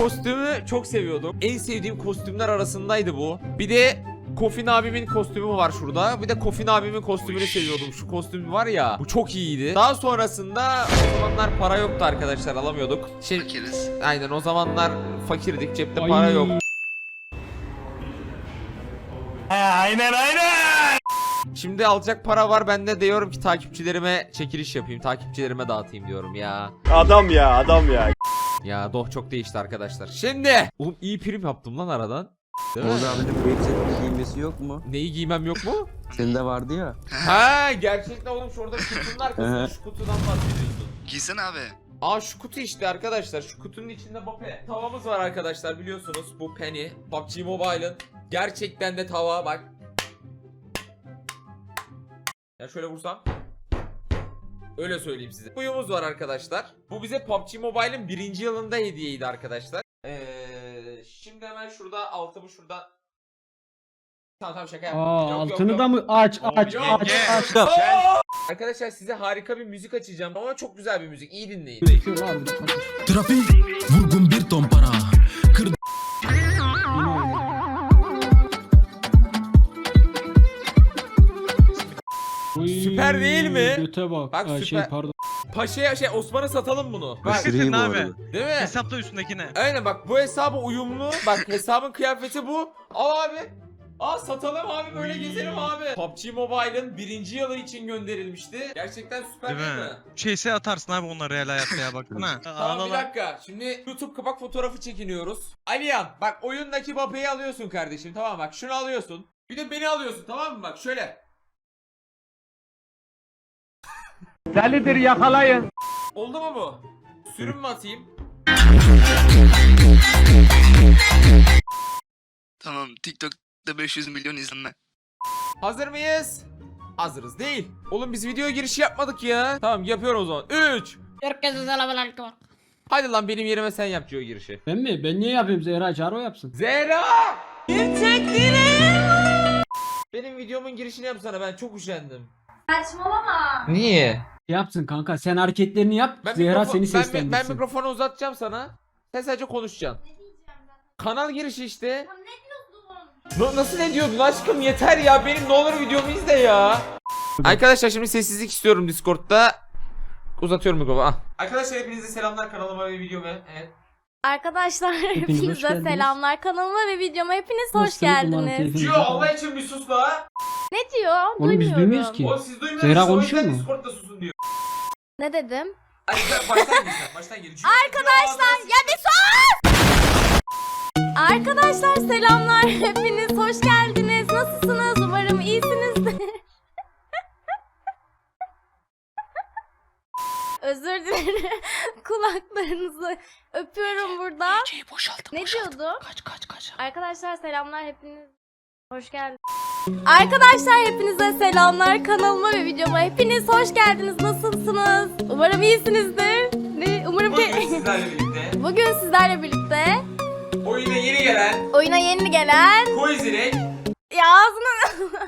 kostümü çok seviyordum. En sevdiğim kostümler arasındaydı bu. Bir de Kofin abimin kostümü var şurada. Bir de Kofin abimin kostümünü seviyordum. Şu kostüm var ya. Bu çok iyiydi. Daha sonrasında o zamanlar para yoktu arkadaşlar alamıyorduk. Şey, Fakiriz. aynen o zamanlar fakirdik. Cepte Ay. para yok. aynen aynen. Şimdi alacak para var. Ben de diyorum ki takipçilerime çekiliş yapayım. Takipçilerime dağıtayım diyorum ya. Adam ya adam ya. Ya doh çok değişti arkadaşlar. Şimdi. Oğlum iyi prim yaptım lan aradan. Değil mi? Oğuz abinin bu elbisenin giymesi yok mu? Neyi giymem yok mu? Senin de vardı ya. ha gerçekten oğlum şurada kutunun arkasında şu kutudan bahsediyorsun. Giysene abi. Aa şu kutu işte arkadaşlar. Şu kutunun içinde Bape. Tavamız var arkadaşlar biliyorsunuz. Bu Penny. PUBG Mobile'ın. Gerçekten de tava bak. Ya şöyle vursam. Öyle söyleyeyim size. Buyumuz var arkadaşlar. Bu bize PUBG Mobile'ın birinci yılında hediyeydi arkadaşlar. Ee, şimdi hemen şurada altımı şurada. Tamam tamam şaka yaptım. Aa Yok, yok, altını yok. da mı aç aç Yok, aç yok. aç. Arkadaşlar size harika bir müzik açacağım ama çok güzel bir müzik. İyi dinleyin. Trafik vurgun bir ton para Süper değil mi? Göte bak. Bak Aa, süper. Şey pardon. Paşa'ya şey Osman'a satalım bunu. Bak Aşırı bu abi. arada. değil mi? Hesapla üstündekine. Aynen bak bu hesabı uyumlu. Bak hesabın kıyafeti bu. Al abi. Aa satalım abi böyle gezelim abi. PUBG Mobile'ın birinci yılı için gönderilmişti. Gerçekten süper Değil değil mi? mi? Şeyse atarsın abi onları real hayatta ya baksana. Tamam bir dakika. Şimdi YouTube kapak fotoğrafı çekiniyoruz. Aliyan bak oyundaki Bape'yi alıyorsun kardeşim. Tamam bak şunu alıyorsun. Bir de beni alıyorsun tamam mı bak şöyle. Delidir yakalayın. Oldu mu bu? Sürüm mü atayım? Tamam TikTok'ta 500 milyon izlenme. Hazır mıyız? Hazırız değil. Oğlum biz video girişi yapmadık ya. Tamam yapıyorum o zaman. 3. Herkese selamünaleyküm. Hadi lan benim yerime sen yap Gio girişi. Ben mi? Ben niye yapayım Zehra Çağrı o yapsın. Zehra! Benim videomun girişini yapsana ben çok üşendim. Saçmalama. Niye? Yapsın kanka sen hareketlerini yap. Ben Zehra mikrofon- seni ben, ben, seslendirsin. ben mikrofonu uzatacağım sana. Sen sadece konuşacaksın. Ne diyeceğim ben? Kanal girişi işte. Na- nasıl ne diyordun aşkım yeter ya benim ne olur videomu izle ya. Arkadaşlar şimdi sessizlik istiyorum Discord'da. Uzatıyorum mikrofonu. Ah. Arkadaşlar hepinize selamlar kanalıma ve videoma. Evet. Arkadaşlar Hepiniz hoş hepinize geldiniz. selamlar kanalıma ve videoma hepiniz hoş Nasılsınız? Umarım geldiniz. keyfiniz Gio iyi. Allah için bir sus la. Ne diyor? Oğlum biz Duymuyorum. duymuyoruz ki. Oğlum siz duymuyorsunuz. Zehra konuşuyor mu? Discord'da susun diyor. Ne dedim? Sen baştan sen baştan. Arkadaşlar ya bir sus! Arkadaşlar selamlar hepiniz hoş geldiniz. Nasılsınız? Umarım iyisinizdir. Özür dilerim. Kulaklarınızı öpüyorum burada. ne diyordu? Kaç kaç kaç Arkadaşlar selamlar hepiniz. Hoş geldiniz. Arkadaşlar hepinize selamlar kanalıma ve videoma hepiniz hoş geldiniz. Nasılsınız? Umarım iyisinizdir. Ne? Umarım Bugün ki sizlerle birlikte bugün sizlerle birlikte oyuna yeni gelen oyuna yeni gelen Koizirek ya ağzına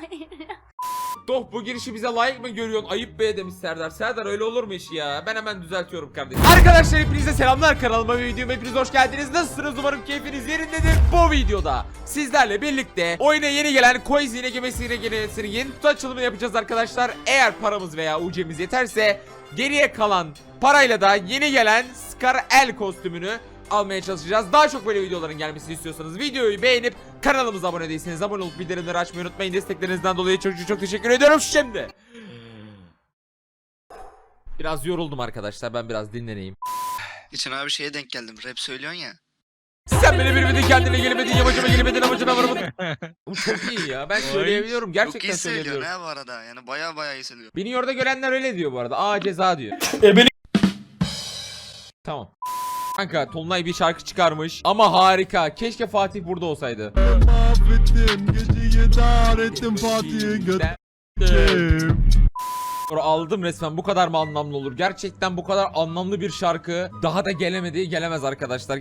Doh bu girişi bize layık mı görüyorsun? Ayıp be demiş Serdar. Serdar öyle olur mu iş ya? Ben hemen düzeltiyorum kardeşim. Arkadaşlar hepinize selamlar kanalıma ve videoma hepiniz hoş geldiniz. Nasılsınız? Umarım keyfiniz yerindedir. Bu videoda sizlerle birlikte oyuna yeni gelen Koizine gemisiyle gemisinin kutu açılımı yapacağız arkadaşlar. Eğer paramız veya UC'miz yeterse geriye kalan parayla da yeni gelen Scar El kostümünü almaya çalışacağız. Daha çok böyle videoların gelmesini istiyorsanız videoyu beğenip kanalımıza abone değilseniz abone olup bildirimleri açmayı unutmayın. Desteklerinizden dolayı çok çok çok teşekkür ediyorum şimdi. Biraz yoruldum arkadaşlar. Ben biraz dinleneyim. Geçen abi şeye denk geldim. Rap söylüyorsun ya. Sen beni bilmedin kendine gelemedin yamacıma gelemedin amacına varamadın. Bu çok iyi ya. Ben söyleyebiliyorum. Çok Gerçekten iyi söylüyorsun söyleyebiliyorum. ha bu arada. Yani baya baya iyi söylüyor. Beni orada görenler öyle diyor bu arada. Aa ceza diyor. Tamam. Kanka Tonlay bir şarkı çıkarmış ama harika. Keşke Fatih burada olsaydı. Mahvettim geceyi dar ettim Fatih'i götürdüm Sonra aldım resmen bu kadar mı anlamlı olur? Gerçekten bu kadar anlamlı bir şarkı daha da gelemedi gelemez arkadaşlar.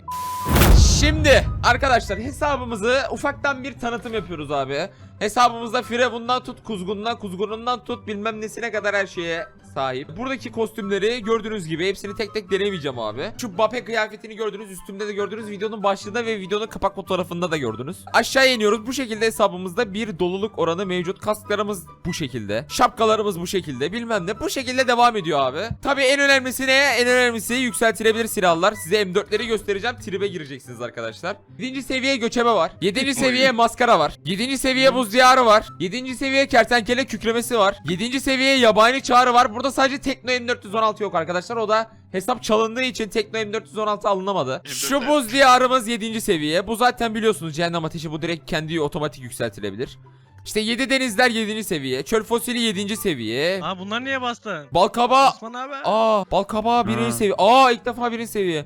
Şimdi arkadaşlar hesabımızı ufaktan bir tanıtım yapıyoruz abi. Hesabımızda Firavundan tut kuzgununa, kuzgunundan tut bilmem nesine kadar her şeye sahip. Buradaki kostümleri gördüğünüz gibi hepsini tek tek denemeyeceğim abi. Şu Bape kıyafetini gördünüz, üstümde de gördünüz, videonun başlığında ve videonun kapak fotoğrafında da gördünüz. Aşağıya iniyoruz. Bu şekilde hesabımızda bir doluluk oranı mevcut. Kasklarımız bu şekilde. Şapkalarımız bu şekilde. Bilmem ne. Bu şekilde devam ediyor abi. Tabii en önemlisi ne? En önemlisi yükseltilebilir silahlar. Size M4'leri göstereceğim. Tribe gireceksiniz arkadaşlar. 7. seviye göçebe var. 7. seviye maskara var. 7. seviye buz diyarı var. 7. seviye kertenkele kükremesi var. 7. seviye yabani çağrı var. Burada sadece Tekno M416 yok arkadaşlar. O da hesap çalındığı için Tekno M416 alınamadı. Şu buz diyarımız 7. seviye. Bu zaten biliyorsunuz cehennem ateşi bu direkt kendi otomatik yükseltilebilir. İşte 7 denizler 7. seviye. Çöl fosili 7. seviye. Aa bunlar niye bastın? Balkaba Osman abi. Aa birinci Ha. seviye. Aa ilk defa birinci seviye.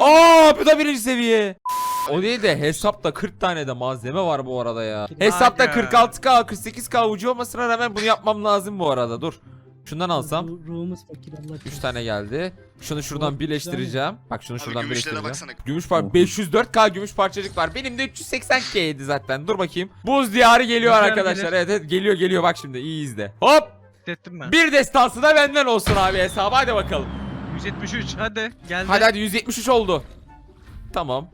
Aa bu da birinci seviye. O değil de hesapta 40 tane de malzeme var bu arada ya. Hesapta Aga. 46k 48k ucu olmasına rağmen bunu yapmam lazım bu arada dur. Şundan alsam Ruhumuz fakir Allah 3 tane geldi. Şunu şuradan birleştireceğim. Bak şunu şuradan gümüşlere birleştireceğim. baksana. Gümüş par 504k gümüş parçacık var. Benim de 380k'ydi zaten. Dur bakayım. Buz diyarı geliyor Güzel arkadaşlar. Evet evet geliyor geliyor bak şimdi iyi izle. Hop! Ben. Bir destansı da benden olsun abi hesaba hadi bakalım. 173 hadi geldi. Hadi hadi 173 oldu. Tamam.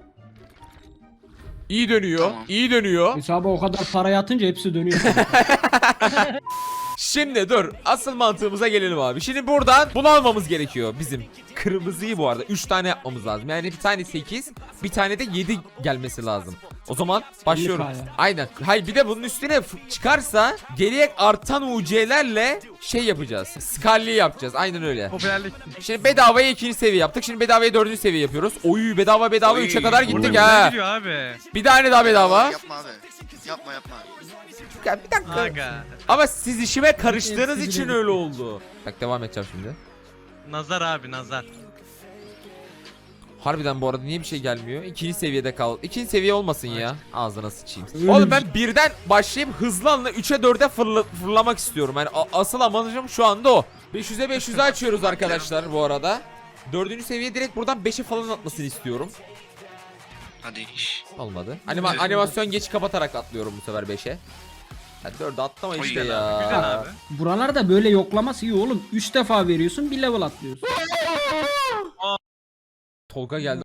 İyi dönüyor. Tamam. iyi dönüyor. Hesaba o kadar para yatınca hepsi dönüyor. Şimdi dur. Asıl mantığımıza gelelim abi. Şimdi buradan bunu almamız gerekiyor bizim. Kırmızıyı bu arada 3 tane yapmamız lazım. Yani bir tane 8, bir tane de 7 gelmesi lazım. O zaman başlıyorum. 50K ya. Aynen. Hayır bir de bunun üstüne çıkarsa geriye artan UC'lerle şey yapacağız. Skalli yapacağız. Aynen öyle. Popülerlik. Şimdi bedavaya ikinci seviye yaptık. Şimdi bedavaya dördüncü seviye yapıyoruz. Oy bedava bedava Oy, 3'e kadar gittik Güzel ha. gidiyor abi. Bir tane daha bedava. Yapma abi. Yapma yapma. Ya bir dakika. Aga. Ama siz işime karıştığınız Hepsi için öyle oldu. Bak devam edeceğim şimdi. Nazar abi nazar. Harbiden bu arada niye bir şey gelmiyor? İkinci seviyede kal. İkinci seviye olmasın ya. Ağzına sıçayım. Öyle Oğlum ben birden başlayıp hızlı anla 3'e 4'e fırla- fırlamak istiyorum. Yani a- asıl amacım şu anda o. 500'e 500'e açıyoruz arkadaşlar bu arada. Dördüncü seviye direkt buradan 5'e falan atmasını istiyorum. Hadi iş. Olmadı. Anima Evet. animasyon geç kapatarak atlıyorum bu sefer 5'e. Hadi 4'e atlama işte güzel ya. abi, güzel abi. Buralarda böyle yoklaması iyi oğlum. 3 defa veriyorsun bir level atlıyorsun. Tolga geldi.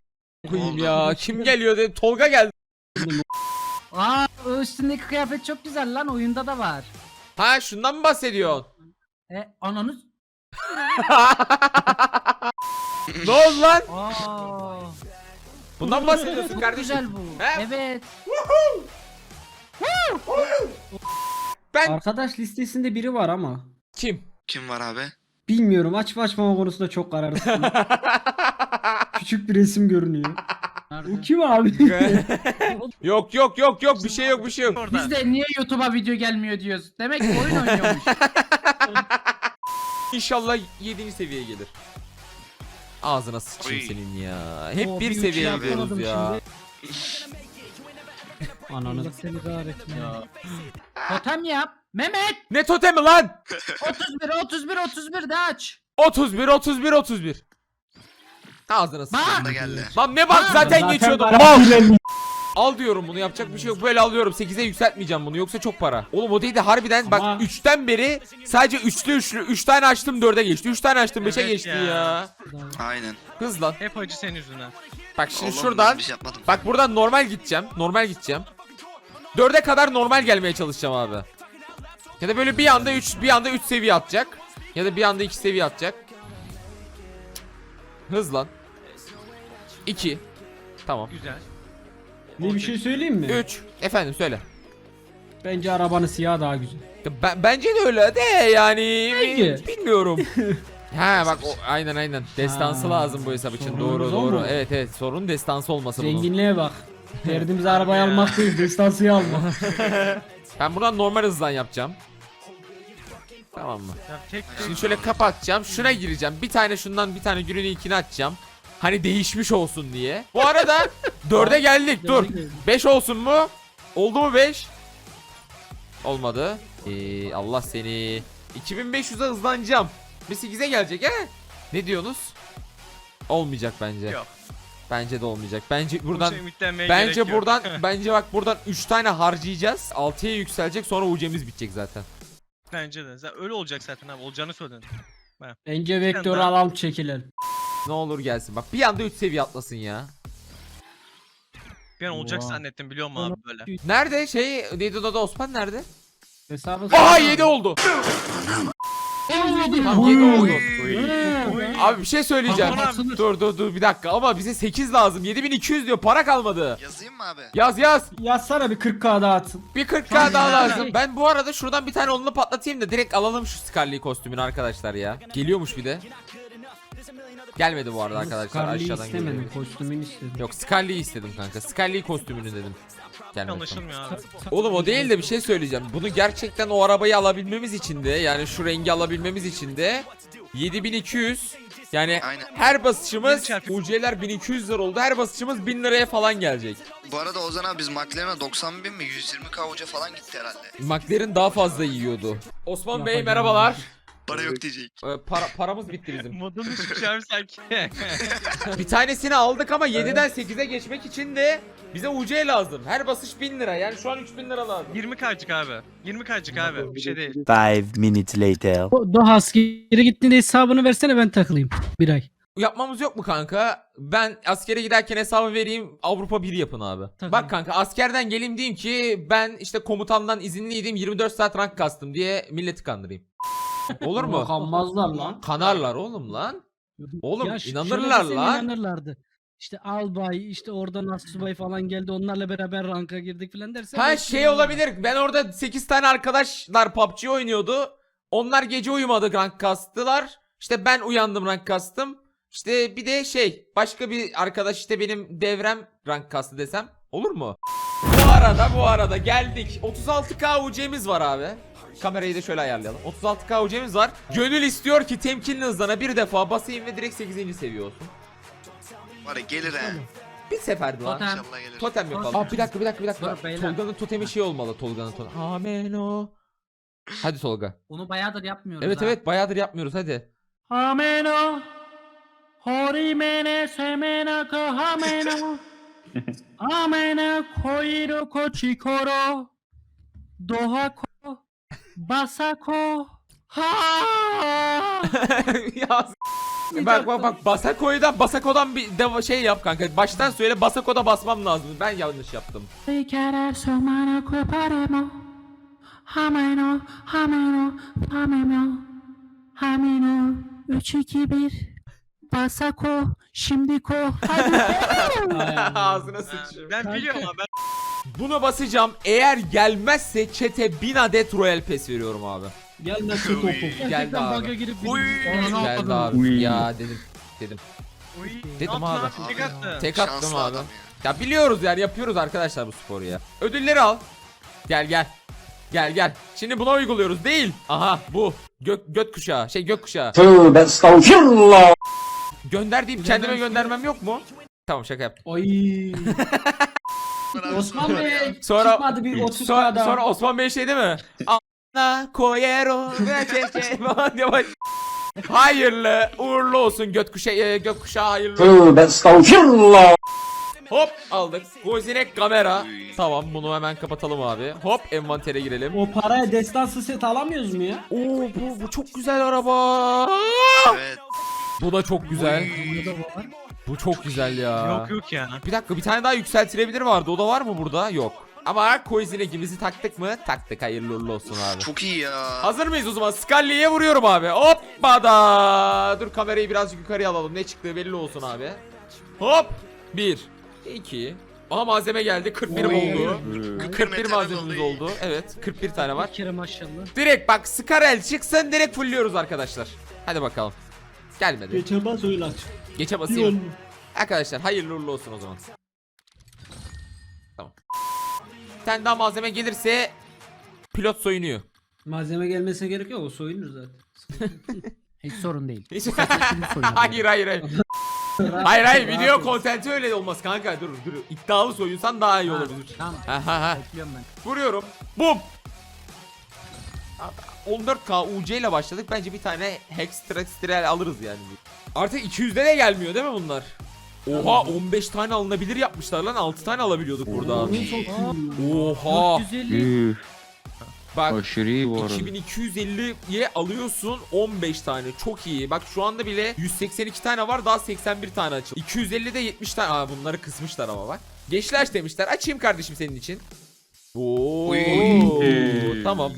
Koyayım ya. Kim geliyor dedim. Tolga geldi. Aa o üstündeki kıyafet çok güzel lan oyunda da var. Ha şundan mı bahsediyorsun? E ananı ne oldu lan? Aa. Bundan mı bahsediyorsun Çok kardeşim? güzel bu. He? Evet. Ben Arkadaş listesinde biri var ama. kim? Kim var abi? Bilmiyorum açıp açmama konusunda çok kararsızım. Küçük bir resim görünüyor. Bu kim abi? yok yok yok yok bir şey yok bir şey yok. Biz de niye YouTube'a video gelmiyor diyoruz. Demek ki oyun oynuyormuş. İnşallah 7. seviyeye gelir. Ağzına sıçayım Oy. senin ya. Hep Oo, bir bir seviye uçağı yapıyoruz yakaladım ya. Ananı. seni kahretsin ya. Totem yap. Mehmet Ne totemi lan? 31 31 31 de aç. 31 31 31. Ağzına sıçayım. Bak. Da geldi. Lan ne bak zaten geçiyordum. Mal. Al diyorum bunu yapacak bir şey yok. Böyle alıyorum. 8'e yükseltmeyeceğim bunu yoksa çok para. Oğlum o değil de harbiden bak Ama- 3'ten beri sadece üçlü üçlü 3 tane açtım 4'e geçti. 3 tane açtım 5'e Evet geçti ya. ya. Aynen. Hız lan. Hep acı senin yüzünden. Bak şimdi Allah'ım şuradan ben bir şey yapmadım. Bak buradan normal gideceğim. Normal gideceğim. 4'e kadar normal gelmeye çalışacağım abi. Ya da böyle bir anda 3 bir anda 3 seviye atacak. Ya da bir anda 2 seviye atacak. Hız lan. 2. Tamam. Güzel. Ne bir şey söyleyeyim mi? 3. Efendim söyle. Bence arabanın siyah daha güzel. Ya Ben, bence de öyle de yani Peki. bilmiyorum. ha bak o aynen aynen. Destansı Ha, lazım bu hesap için. sorunumuz Doğru o doğru. mu? Evet evet. Sorun destansı olması bunun. Zenginliğe bak. Derdimiz arabayı almak değil, destansıyı almak. Ben buradan normal hızdan yapacağım. Tamam mı? Tek Şimdi şöyle kapatacağım. Şuna gireceğim. Bir tane şundan bir tane günün ilkini açacağım. Hani değişmiş olsun diye. Bu arada 4'e geldik. Dur. 5 olsun mu? Oldu mu 5? Olmadı. Ee, Allah seni. 2500'e hızlanacağım. Bir 8'e gelecek he? Ne diyorsunuz? Olmayacak bence. Yok. Bence de olmayacak. Bence buradan gerek Bence buradan bence bak buradan 3 tane harcayacağız. 6'ya yükselecek sonra UC'miz bitecek zaten. Bence de. Öyle olacak zaten abi. Olacağını söyledin. Bence vektör alalım çekilelim. Ne olur gelsin bak bir anda 3 seviye atlasın ya. Bir an olacak Oha. zannettim biliyor musun abi böyle. Nerede şey Nido'da Osman nerede? Hesabı Aha 7 oldu. Tamam 7 oldu. Abi bir şey söyleyeceğim. Aman abi. Dur dur dur bir dakika ama bize 8 lazım. 7200 diyor para kalmadı. Yazayım mı abi? Yaz yaz. Yazsana bir 40k daha atsın. Bir 40k daha lazım. Ben bu arada şuradan bir tane onunu patlatayım da direkt alalım şu Scarlet kostümünü arkadaşlar ya. Geliyormuş bir de. Gelmedi bu arada arkadaşlar Scarlet'i aşağıdan istemedim geliyor. kostümünü istedim. Yok Scarlet'i istedim kanka. Scarlet kostümünü dedim. Gelmedi. Anlaşılmıyor abi. Oğlum o değil de bir şey söyleyeceğim. Bunu gerçekten o arabayı alabilmemiz için de yani şu rengi alabilmemiz için de 7200 yani Aynen. her basışımız UC'ler 1200 lira oldu. Her basışımız 1000 liraya falan gelecek. Bu arada Ozan abi biz McLaren'a 90 bin mi 120k hoca falan gitti herhalde. McLaren daha fazla yiyordu. Osman Bey merhabalar. Para yok diyecek. Ee, para, paramız bitti bizim. Modun düşmüş abi sanki. bir tanesini aldık ama 7'den 8'e geçmek için de bize UC lazım. Her basış 1000 lira. Yani şu an 3000 lira lazım. 20 kaycık abi. 20 kaycık abi. Bir şey değil. Five minutes later. O Doha askeri gittiğinde hesabını versene ben takılayım. Bir ay. Yapmamız yok mu kanka? Ben askere giderken hesabı vereyim Avrupa 1 yapın abi. Tabii. Bak kanka askerden geleyim diyeyim ki ben işte komutandan izinliydim 24 saat rank kastım diye milleti kandırayım. Olur mu? Kanmazlar lan. Kanarlar oğlum lan. Oğlum Ya inanırlar lan. inanırlardı. İşte albay işte oradan asubay falan geldi onlarla beraber ranka girdik falan derse. Ha şey olabilir. Ben orada 8 tane arkadaşlar PUBG oynuyordu. Onlar gece uyumadı rank kastılar. İşte ben uyandım rank kastım. İşte bir de şey başka bir arkadaş işte benim devrem rank kastı desem olur mu? Bu arada bu arada geldik. 36k UC'miz var abi. Kamerayı da şöyle ayarlayalım. 36k UC'miz var. Gönül istiyor ki temkinli hızlana bir defa basayım ve direkt 8. seviye olsun. Var ya gelir he. Bir seferde lan. Totem. İnşallah gelir. Totem yapalım. Aa bir dakika bir dakika bir dakika. Dur, beyler. Tolga'nın totemi şey olmalı Tolga'nın totemi. Amen o. Hadi Tolga. Onu bayağıdır yapmıyoruz Evet ha. evet bayağıdır yapmıyoruz hadi. Ameno. Horimene semena kahameno. Amena koiro ko chikoro. Doha ko. Basako. Ha. ya s- bak bak bak Basako'dan Basako'dan bir deva- şey yap kanka. Baştan söyle Basako'da basmam lazım. Ben yanlış yaptım. Querer somana coparemo. Hameno, hameno, hameno, hameno. 3 2 1. Basako, şimdi ko. Hadi. Ağzına sıçayım. Ben biliyorum abi. Ben Bunu basacağım. Eğer gelmezse çete 1000 adet Royal Pass veriyorum abi. Gelmezse topu. Geldi Gerçekten abi. bug'a girip Uy. Geldi abi. Uy. Ya dedim. Dedim. Uy, Dedim yaptın abi. abi? Tek attı. Tek attım Şanslı abi. adam Ya biliyoruz yani yapıyoruz arkadaşlar bu sporu ya. Ödülleri al. Gel gel. Gel gel. Şimdi buna uyguluyoruz değil. Aha bu. Gök göt kuşağı. Şey gök kuşağı. Tövbe estağfirullah. Gönder deyip kendime göndermem yok mu? Tamam şaka yaptım. Ay. Osman Bey Sonra- çıkmadı bir 30 Sonra, daha. sonra Osman Bey şey değil mi? Ana koyero ve çeçe falan diye bak. Hayırlı uğurlu olsun gök kuşağı, e, hayırlı olsun. Tövbe estağfirullah. Hop aldık. Gozinek kamera. Tamam bunu hemen kapatalım abi. Hop envantere girelim. O paraya destansı set alamıyoruz mu ya? Oo bu, bu çok güzel araba. Evet. Bu da çok güzel. Bu çok güzel ya. Yok yok ya. Bir dakika bir tane daha yükseltilebilir vardı. O da var mı burada? Yok. Ama Koizinek'imizi taktık mı? Taktık. Hayırlı uğurlu olsun abi. Çok iyi ya. Hazır mıyız o zaman? Scully'ye vuruyorum abi. Hoppa da. Dur kamerayı birazcık yukarıya alalım. Ne çıktığı belli olsun abi. Hop. 1 2 Aha malzeme geldi. 41 oldu. 41 metal malzememiz oldu. Evet, 41 tane var. Bir kere maşallah. Direkt bak Skarel çıksın direkt fullüyoruz arkadaşlar. Hadi bakalım. Gelmedi. Geçemez öyle aç. Geçe basayım. Arkadaşlar hayırlı uğurlu olsun o zaman. Tamam. Bir tane daha malzeme gelirse pilot soyunuyor. Malzeme gelmesine gerek yok o soyunur zaten. Hiç sorun değil. Hiç- hayır hayır hayır. hayır hayır video kontenti öyle olmaz kanka dur dur iddialı soyunsan daha iyi olur. Tamam. Ha ha ha. Bekliyorum ben. Vuruyorum. Bum. 14k UC ile başladık. Bence bir tane Hextrastrel alırız yani. Artık 200'de de gelmiyor değil mi bunlar? Oha 15 tane alınabilir yapmışlar lan 6 tane alabiliyorduk burada. Oha 450. Bak Aşırı iyi bu arada. 2250'ye alıyorsun 15 tane çok iyi. Bak şu anda bile 182 tane var daha 81 tane açıldı. 250'de 70 tane. Aa bunları kısmışlar ama bak. Geçlaş demişler. Açayım kardeşim senin için. Oo. Uy. Tamam.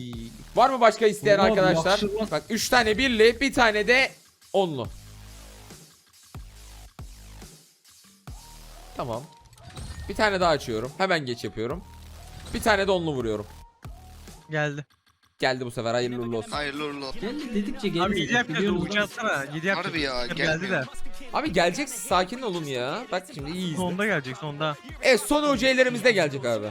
Var mı başka isteyen Oğlum, arkadaşlar? yakışır. Bak 3 tane birli, bir tane de onlu. Tamam. Bir tane daha açıyorum. Hemen geç yapıyorum. Bir tane de onlu vuruyorum. Geldi. Geldi bu sefer hayırlı uğurlu olsun. Hayırlı uğurlu olsun. Geldi dedikçe geliyor. Abi 7 yapacağız. biliyorsunuz Ucu lan. atsana. 7 yapacağız. Harbi ya Geldi de. Abi geleceksin sakin olun ya. Bak şimdi iyi izle. Sonda gelecek sonda. Evet son UC'lerimiz de gelecek abi.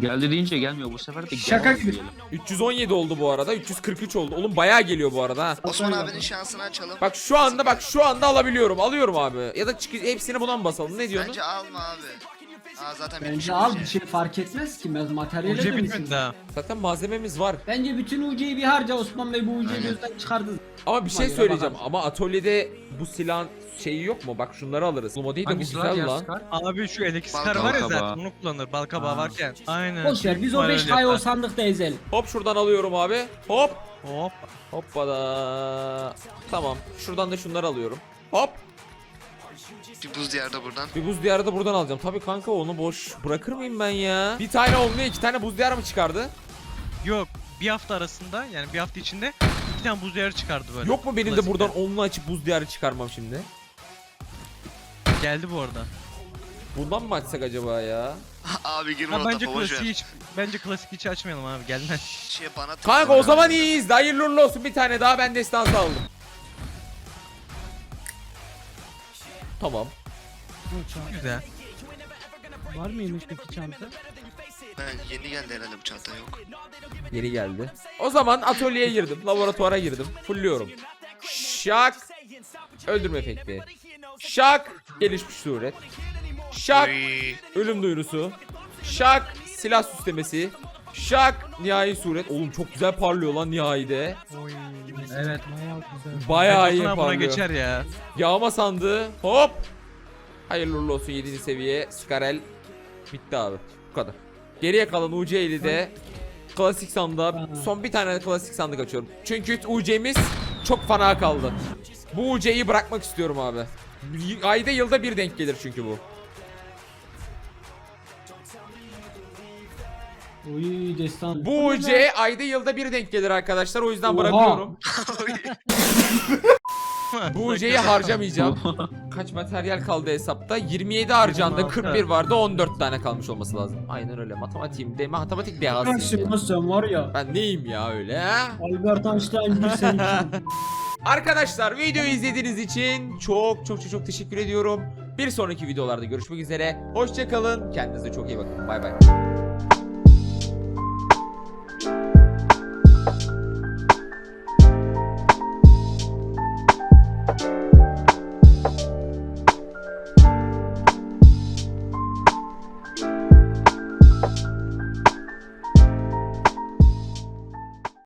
Geldi deyince gelmiyor bu sefer de Şaka gelmez gibi. diyelim. 317 oldu bu arada. 343 oldu. Oğlum bayağı geliyor bu arada ha. Osman abinin şansını açalım. Bak şu anda bak şu anda alabiliyorum. Alıyorum abi. Ya da çık hepsini buna mı basalım? Ne diyorsun? Bence alma abi. Aa zaten bitmiş Bence al bir şey fark etmez ki. Ben materyale Ucu de bitmedi daha. Zaten malzememiz var. Bence bütün UC'yi bir harca Osman Bey bu UC'yi Aynen. gözden çıkardı. Ama bir şey söyleyeceğim. Ama atölyede bu silahın şeyi yok mu? Bak şunları alırız. Oğlum o değil de bu Hangisi var güzel lan. Scar? Abi şu Bal var ya kabağı. zaten onu kullanır. Bal kabağı Aa. varken. Aynen. Boş ver biz o Var 5 öyle kayı o yapar. sandıkta ezelim. Hop şuradan alıyorum abi. Hop. Hop. Hoppada. Tamam. Şuradan da şunları alıyorum. Hop. Bir buz diyarda buradan. Bir buz diyarı da buradan alacağım. Tabii kanka onu boş bırakır mıyım ben ya? Bir tane olmuyor iki tane buz diyarı mı çıkardı? Yok. Bir hafta arasında yani bir hafta içinde iki tane buz diyarı çıkardı böyle. Yok mu benim de Klasikler. buradan onlu açıp buz diyarı çıkarmam şimdi? Geldi bu arada. Bundan mı açsak acaba ya? abi girme Ha, o bence ver. hiç bence klasik hiç açmayalım abi gelmez. Şey bana Kanka o zaman iyiyiz. de Hayırlı uğurlu olsun. Bir tane daha ben destansı aldım. Tamam. Güzel. Var mıymış peki çanta? Ben yeni geldi herhalde bu çanta yok. Yeni geldi. O zaman atölyeye girdim. Laboratuvara girdim. Fulluyorum. Şak. Öldürme efekti. Şak. Gelişmiş suret. Şak. Ölüm duyurusu. Şak. Silah süslemesi. Şak. Nihai suret. Oğlum çok güzel parlıyor lan nihayide. Evet. Bayağı güzel. Bayağı iyi Buna parlıyor. geçer ya. Yağma sandığı. Hop. Hayırlı uğurlu olsun 7. seviye. Skarel. Bitti abi. Bu kadar. Geriye kalan UC de klasik sandığa son bir tane klasik sandık açıyorum. Çünkü UC'miz çok fana kaldı. Bu UC'yi bırakmak istiyorum abi. Y- Ayda yılda bir denk gelir çünkü bu. Uy destan. Bu UC ayda yılda bir denk gelir arkadaşlar. O yüzden Oha. bırakıyorum. Bu UC'yi harcamayacağım. Kaç materyal kaldı hesapta? 27 harcandı. 26. 41 vardı. 14 tane kalmış olması lazım. Aynen öyle. Matematiğim de matematik dehasıyım Sensin ya. sen var ya. Ben neyim ya öyle ha? Albert Einstein bir sen. Arkadaşlar videoyu izlediğiniz için çok çok çok çok teşekkür ediyorum. Bir sonraki videolarda görüşmek üzere. Hoşçakalın. Kendinize çok iyi bakın. Bay bay.